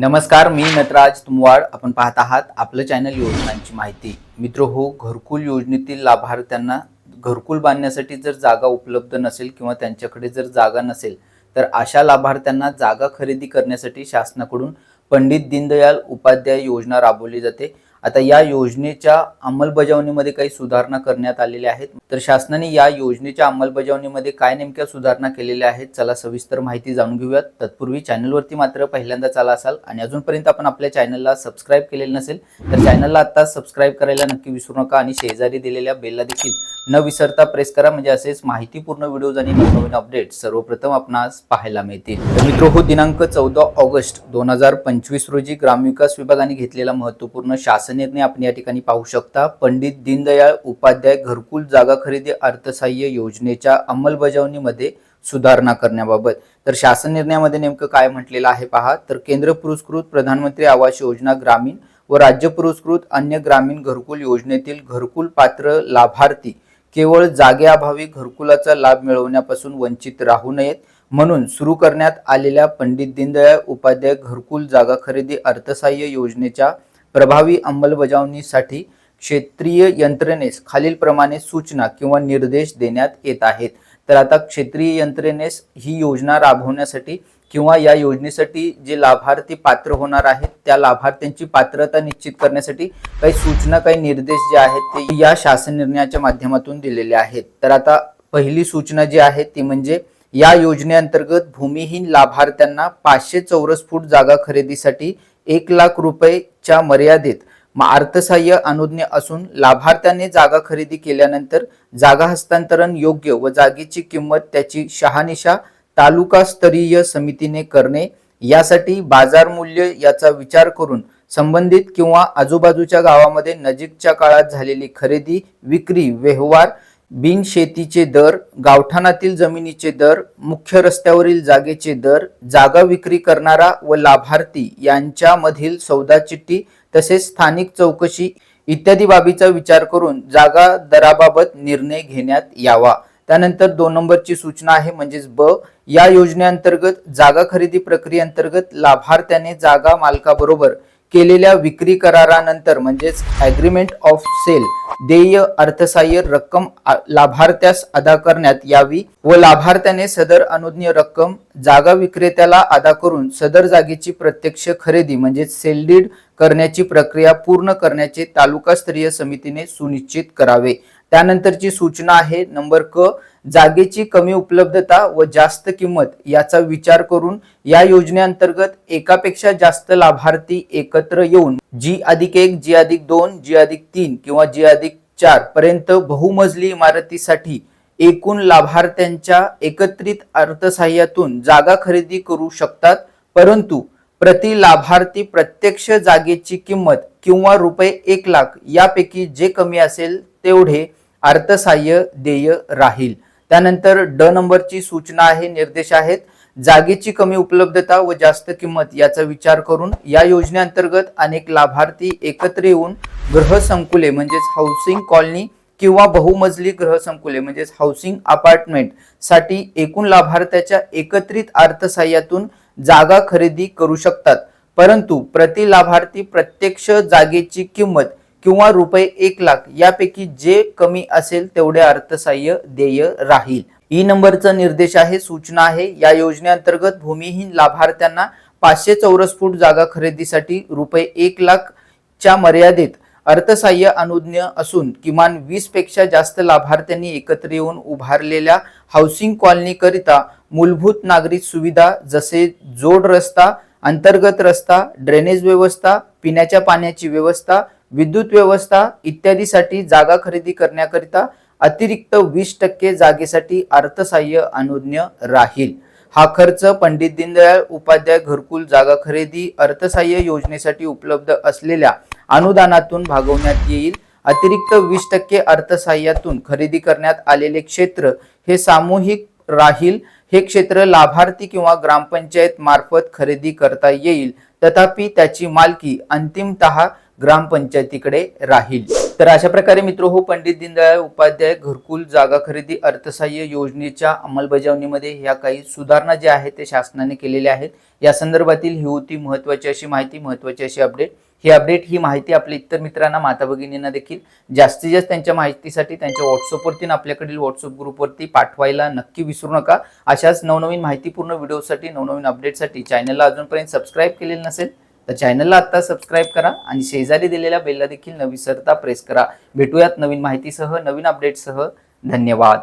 नमस्कार मी नटराज तुमवाड. आपण पाहत आहात आपलं चॅनल योजनांची माहिती. मित्र हो घरकुल योजनेतील लाभार्थ्यांना घरकुल बांधण्यासाठी जर जागा उपलब्ध नसेल किंवा त्यांच्याकडे जर जागा नसेल तर अशा लाभार्थ्यांना जागा खरेदी करण्यासाठी शासनाकडून पंडित दीनदयाल उपाध्याय योजना राबवली जाते. आता या योजनेच्या अंमलबजावणीमध्ये काही सुधारणा करण्यात आलेल्या आहेत. तर शासनाने या योजनेच्या अंमलबजावणीमध्ये काय नेमक्या सुधारणा केलेल्या आहेत चला सविस्तर माहिती जाणून घेऊयात. तत्पूर्वी चॅनलवरती मात्र पहिल्यांदा चाला असाल आणि अजूनपर्यंत आपण आपल्या चॅनलला सबस्क्राईब केलेलं नसेल तर चॅनलला आता सबस्क्राईब करायला नक्की विसरू नका आणि शेजारी दिलेल्या बेलला देखील न विसरता प्रेस करा. म्हणजे असेच माहितीपूर्ण व्हिडिओज आणि नवनवीन अपडेट सर्वप्रथम आपणास पाहायला मिळतील. तर मित्र हो दिनांक चौदा ऑगस्ट दोन हजार पंचवीस रोजी ग्रामविकास विभागाने घेतलेला महत्त्वपूर्ण शासन निर्णय आपण या ठिकाणी पाहू शकता पंडित दीनदयाळ उपाध्याय घरकुल जागा खरेदी अर्थसहाय्य योजनेच्या अंमलबजावणीमध्ये सुधारणा करण्याबाबत. तर शासन निर्णयामध्ये नेमकं काय म्हटलेलं आहे पहा. तर केंद्र पुरस्कृत प्रधानमंत्री आवास योजना ग्रामीण व राज्य पुरस्कृत अन्य ग्रामीण घरकुल योजनेतील घरकुल पात्र लाभार्थी केवळ जागेअभावी घरकुलाचा लाभ मिळवण्यापासून वंचित राहू नयेत म्हणून सुरू करण्यात आलेल्या पंडित दीनदयाळ उपाध्याय घरकुल जागा खरेदी अर्थसहाय्य योजनेच्या प्रभावी अंमलबजावणीसाठी क्षेत्रीय यंत्रणेस खालीलप्रमाणे सूचना किंवा निर्देश देण्यात येत आहेत. तर आता क्षेत्रीय यंत्रणेस ही योजना राबवण्यासाठी किंवा या योजनेसाठी जे लाभार्थी पात्र होणार आहेत त्या लाभार्थ्यांची पात्रता निश्चित करण्यासाठी काही सूचना काही निर्देश जे आहेत ते या शासन निर्णयाच्या माध्यमातून दिलेले आहेत. तर आता पहिली सूचना जी आहे ती म्हणजे या योजनेअंतर्गत भूमिहीन लाभार्थ्यांना पाचशे चौरस फूट जागा खरेदीसाठी एक लाख रुपये च्या मर्यादेत अर्थसहाय्य अनुज्ञ असून लाभार्थ्याने जागा खरेदी केल्यानंतर जागा हस्तांतरण योग्य व जागेची किंमत त्याची शहानिशा तालुका स्तरीय समितीने करणे यासाठी बाजार मूल्य याचा विचार करून संबंधित किंवा आजूबाजूच्या गावामध्ये नजीकच्या काळात झालेली खरेदी विक्री व्यवहार बिनशेतीचे दर गावठाणातील जमिनीचे दर मुख्य रस्त्यावरील जागेचे दर जागा विक्री करणारा व लाभार्थी यांच्यामधील सौदा चिठ्ठी तसेच स्थानिक चौकशी इत्यादी बाबीचा विचार करून जागा दराबाबत निर्णय घेण्यात यावा. त्यानंतर दोन नंबरची सूचना आहे म्हणजेच ब या योजनेअंतर्गत जागा खरेदी प्रक्रियेअंतर्गत लाभार्थ्याने जागा मालकाबरोबर केलेल्या विक्री करारानंतर म्हणजेच ॲग्रीमेंट ऑफ सेल देय अर्थसहाय्य रक्कम लाभार्थ्यास अदा करण्यात यावी व लाभार्थ्याने सदर अनुज्ञ रक्कम जागा विक्रेत्याला अदा करून सदर जागेची प्रत्यक्ष खरेदी म्हणजेच सेल डीड करण्याची प्रक्रिया पूर्ण करण्याचे तालुकास्तरीय समितीने सुनिश्चित करावे. त्यानंतरची सूचना आहे नंबर क जागेची कमी उपलब्धता व जास्त किंमत याचा विचार करून या योजनेअंतर्गत एकापेक्षा जास्त लाभार्थी एकत्र येऊन जी अधिक एक जी अधिक दोन जी अधिक तीन किंवा जी अधिक चार पर्यंत बहुमजली इमारतीसाठी एकूण लाभार्थ्यांच्या एकत्रित अर्थसहाय्यातून जागा खरेदी करू शकतात. परंतु प्रति लाभार्थी प्रत्यक्ष जागेची किंमत किंवा रुपये एक लाख यापैकी जे कमी असेल तेवढे अर्थसहाय्य देय राहील. त्यानंतर ड नंबरची सूचना आहे निर्देश आहेत. जागेची कमी उपलब्धता व जास्त किंमत याचा विचार करून या योजनेअंतर्गत अनेक लाभार्थी एकत्र येऊन गृहसंकुले म्हणजेच हाऊसिंग कॉलनी किंवा बहुमजली गृहसंकुले म्हणजेच हाऊसिंग अपार्टमेंटसाठी एकूण लाभार्थ्याच्या एकत्रित अर्थसहाय्यातून जागा खरेदी करू शकतात. परंतु प्रति लाभार्थी प्रत्यक्ष जागेची किंमत किंवा रुपये एक लाख यापैकी जे कमी असेल तेवढे अर्थसहाय्य देय राहील. ई नंबरचा निर्देश आहे सूचना आहे. या योजनेअंतर्गत भूमिहीन लाभार्थ्यांना पाचशे चौरस फूट जागा खरेदीसाठी रुपये एक लाख च्या मर्यादेत अर्थसहाय्य अनुज्ञ असून किमान वीसपेक्षा जास्त लाभार्थ्यांनी एकत्र येऊन उभारलेल्या हाऊसिंग कॉलनी करिता मूलभूत नागरिक सुविधा जसे जोड रस्ता अंतर्गत रस्ता ड्रेनेज व्यवस्था पिण्याच्या पाण्याची व्यवस्था विद्युत व्यवस्था इत्यादीसाठी जागा खरेदी करण्याकरिता अतिरिक्त वीस टक्के जागेसाठी अर्थसहाय्य अनुज्ञ राहील. हा खर्च पंडित दीनदयाळ उपाध्याय घरकुल जागा खरेदी अर्थसहाय्य योजनेसाठी उपलब्ध असलेल्या अनुदानातून भागवण्यात येईल. अतिरिक्त वीस टक्के अर्थसहाय्यातून खरेदी करण्यात आलेले क्षेत्र हे सामूहिक राहील. हे क्षेत्र लाभार्थी किंवा ग्रामपंचायत मार्फत खरेदी करता येईल. तथापि त्याची मालकी अंतिमतः ग्रामपंचायतीकडे राहील. तर अशा प्रकारे मित्र हो पंडित दीनदयाळ उपाध्याय घरकुल जागा खरेदी अर्थसहाय्य योजनेच्या अंमलबजावणीमध्ये ह्या काही सुधारणा ज्या आहेत ते शासनाने केलेल्या आहेत. या संदर्भातील ही होती महत्वाची अशी माहिती महत्वाची अशी अपडेट. ही अपडेट ही माहिती आपल्या इतर मित्रांना माता भगिनींना देखील जास्तीत जास्त त्यांच्या माहितीसाठी त्यांच्या व्हॉट्सअपवरती आपल्याकडील व्हॉट्सअप ग्रुपवरती पाठवायला नक्की विसरू नका. अशाच नवनवीन माहितीपूर्ण व्हिडिओसाठी नवनवीन अपडेटसाठी चॅनलला अजूनपर्यंत सबस्क्राईब केलेलं नसेल तर चॅनलला आत्ता सबस्क्राईब करा आणि शेजारी दिलेल्या बेलला देखील न विसरता प्रेस करा. भेटूयात नवीन माहितीसह नवीन अपडेटसह धन्यवाद.